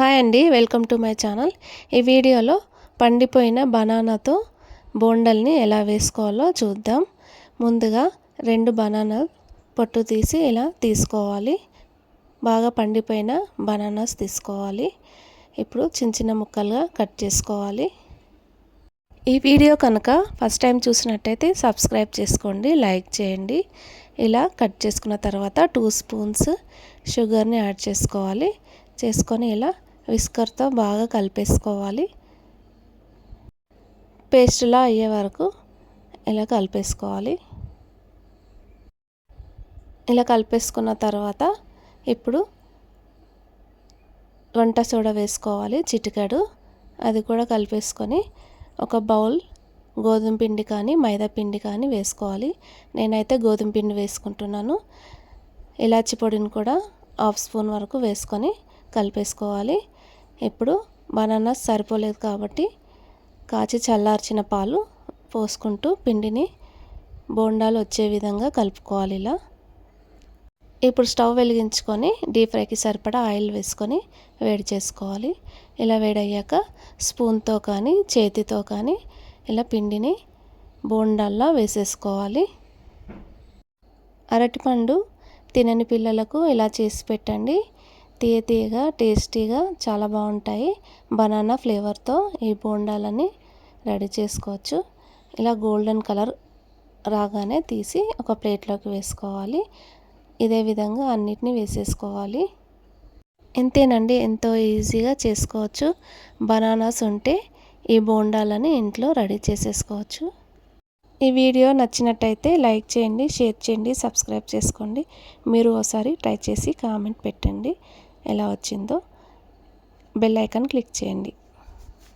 Hi అండి welcome to my channel. ఈ వీడియోలో పండిపోయిన బనానాతో బోండల్ని ఎలా వేసుకోవాలో చూద్దాం. ముందుగా రెండు బనానా పొట్టు తీసి ఇలా తీసుకోవాలి. బాగా పండిపోయిన బనానాస్ తీసుకోవాలి. ఇప్పుడు చిన్న చిన్న ముక్కలుగా కట్ చేసుకోవాలి. ఈ వీడియో కనుక ఫస్ట్ టైం చూసినట్టయితే సబ్స్క్రైబ్ చేసుకోండి లైక్ చేయండి. ఇలా కట్ చేసుకున్న తర్వాత టూ స్పూన్స్ షుగర్ని యాడ్ చేసుకోవాలి. చేసుకొని ఇలా విస్కర్తో బాగా కలిపేసుకోవాలి. పేస్ట్లా అయ్యే వరకు ఇలా కలిపేసుకోవాలి. ఇలా కలిపేసుకున్న తర్వాత ఇప్పుడు వంట సోడా వేసుకోవాలి చిటికెడు. అది కూడా కలిపేసుకొని ఒక బౌల్ గోధుమ పిండి కానీ మైదా పిండి కానీ వేసుకోవాలి. నేనైతే గోధుమ పిండి వేసుకుంటున్నాను. ఇలాచి పొడిని కూడా హాఫ్ స్పూన్ వరకు వేసుకొని కలిపేసుకోవాలి. ఇప్పుడు బనానాస్ సరిపోలేదు కాబట్టి కాచి చల్లార్చిన పాలు పోసుకుంటూ పిండిని బోండాలు వచ్చే విధంగా కలుపుకోవాలి ఇలా. ఇప్పుడు స్టవ్ వెలిగించుకొని డీప్ ఫ్రైకి సరిపడా ఆయిల్ వేసుకొని వేడి చేసుకోవాలి. ఇలా వేడయ్యాక స్పూన్తో కానీ చేతితో కానీ ఇలా పిండిని బోండాల్లో వేసేసుకోవాలి. అరటిపండు తినని పిల్లలకు ఇలా చేసి పెట్టండి. తీయ తీయగా టేస్టీగా చాలా బాగుంటాయి. బనానా ఫ్లేవర్తో ఈ బోండాలని రెడీ చేసుకోవచ్చు. ఇలా గోల్డెన్ కలర్ రాగానే తీసి ఒక ప్లేట్లోకి వేసుకోవాలి. ఇదే విధంగా అన్నిటిని వేసేసుకోవాలి. ఎంతేనండి? ఎంతో ఈజీగా చేసుకోవచ్చు. బనానాస్ ఉంటే ఈ బోండాలని ఇంట్లో రెడీ చేసేసుకోవచ్చు. ఈ వీడియో నచ్చినట్టయితే లైక్ చేయండి షేర్ చేయండి సబ్స్క్రైబ్ చేసుకోండి. మీరు ఒకసారి ట్రై చేసి కామెంట్ పెట్టండి. ఎలా వచ్చిందో బెల్ ఐకాన్ క్లిక్ చేయండి.